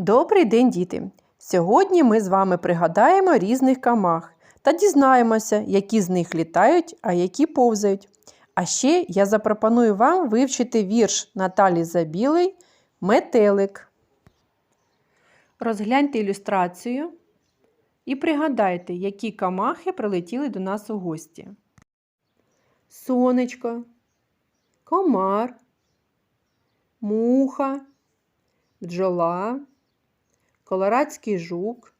Добрий день, діти! Сьогодні ми з вами пригадаємо різних камах та дізнаємося, які з них літають, а які повзають. А ще я запропоную вам вивчити вірш Наталі Забілий Метелик. Розгляньте ілюстрацію і пригадайте, які камахи прилетіли до нас у гості. Сонечко, комар, муха, бджола, колорадський жук,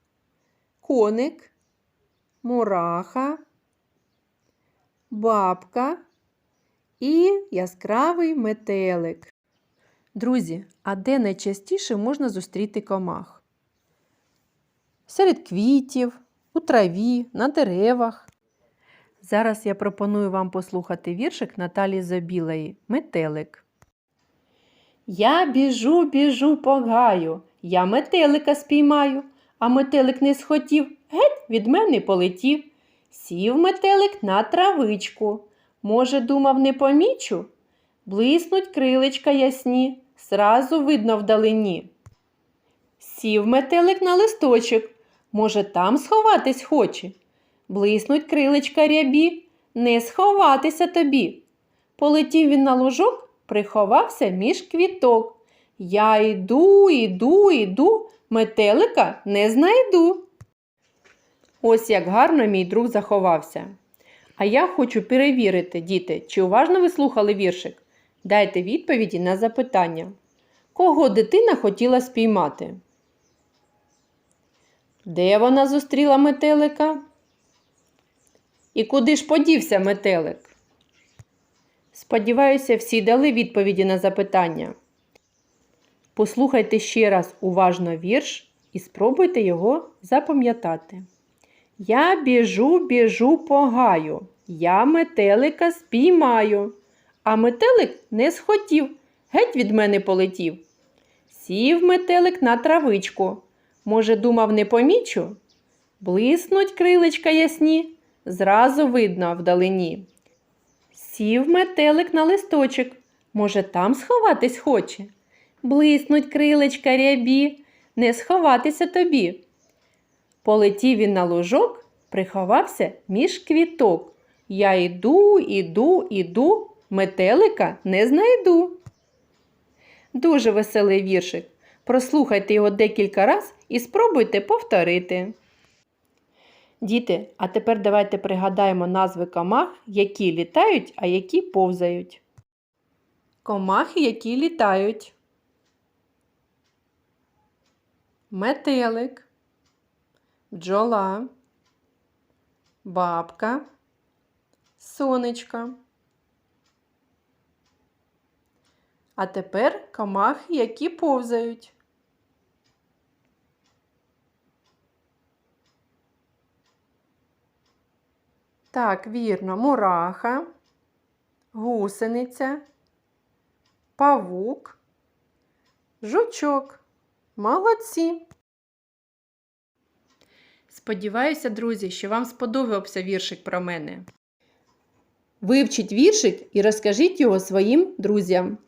коник, мураха, бабка і яскравий метелик. Друзі, а де найчастіше можна зустріти комах? Серед квітів, у траві, на деревах. Зараз я пропоную вам послухати віршик Наталі Забілої Метелик. Я біжу, біжу по гаю, я метелика спіймаю, а метелик не схотів, геть від мене полетів. Сів метелик на травичку. Може, думав, не помічу? Блиснуть крилечка ясні, сразу видно вдалині. Сів метелик на листочок, може, там сховатись хоче. Блиснуть крилечка рябі, не сховатися тобі. Полетів він на лужок, приховався між квіток. Я йду, йду, йду, метелика не знайду. Ось як гарно мій друг заховався. А я хочу перевірити, діти, чи уважно ви слухали віршик? Дайте відповіді на запитання. Кого дитина хотіла спіймати? Де вона зустріла метелика? І куди ж подівся метелик? Сподіваюся, всі дали відповіді на запитання. Послухайте ще раз уважно вірш і спробуйте його запам'ятати. Я біжу, біжу по гаю, я метелика спіймаю, а метелик не схотів, геть від мене полетів. Сів метелик на травичку. Може, думав, не помічу? Блиснуть крилечка ясні, зразу видно вдалині. Сів метелик на листочок, може, там сховатись хоче? Блиснуть крилечка рябі, не сховатися тобі. Полетів він на лужок, приховався між квіток. Я йду, іду, іду, метелика не знайду. Дуже веселий віршик. Прослухайте його декілька раз і спробуйте повторити. Діти, а тепер давайте пригадаємо назви комах, які літають, а які повзають. Комахи, які літають. Метелик, бджола, бабка, сонечка. А тепер комахи, які повзають. Так, вірно, мураха, гусениця, павук, жучок. Молодці! Сподіваюся, друзі, що вам сподобався віршик про мене. Вивчіть віршик і розкажіть його своїм друзям.